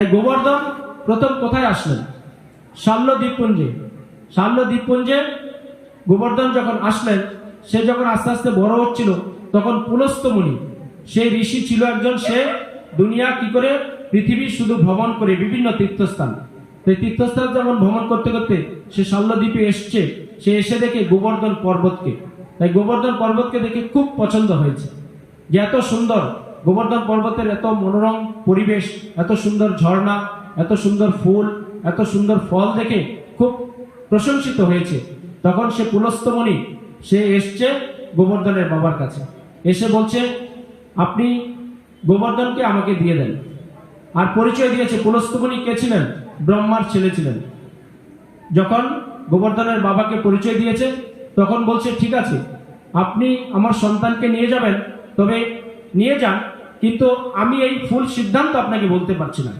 গোবর্ধন প্রথম কোথায় আসলেন? শাল্য দ্বীপপুঞ্জে। শাল্য দ্বীপপুঞ্জে গোবর্ধন যখন আসলেন, সে যখন আস্তে আস্তে বড় হচ্ছিল, তখন পুলস্ত মুনি সেই ঋষি ছিল একজন, সে দুনিয়া কি করে, পৃথিবী শুধু ভ্রমণ করে, বিভিন্ন তীর্থস্থান। সেই তীর্থস্থান যেমন ভ্রমণ করতে করতে সে শাল্য দ্বীপে এসছে, সে এসে দেখে গোবর্ধন পর্বতকে। তাই গোবর্ধন পর্বতকে দেখে খুব পছন্দ হয়েছে। যে এত সুন্দর গোবর্ধন পর্বতের এত মনোরম পরিবেশ, এত সুন্দর ঝর্ণা, এত সুন্দর ফুল, এত সুন্দর ফল দেখে খুব প্রশংসিত হয়েছে। তখন সে পুলস্তমণি সে এসছে গোবর্ধনের বাবার কাছে। এসে বলছে, আপনি গোবর্ধনকে আমাকে দিয়ে দেন। আর পরিচয় দিয়েছে পুলস্তমণি কে ছিলেন? ব্রহ্মার ছেলে ছিলেন। যখন গোবর্ধনের বাবাকে পরিচয় দিয়েছে, তখন বলছে, ঠিক আছে, আপনি আমার সন্তানকে নিয়ে যাবেন, তবে নিয়ে যান কিন্তু আমি এই ফুল সিদ্ধান্ত আপনাকে বলতে পারছি না।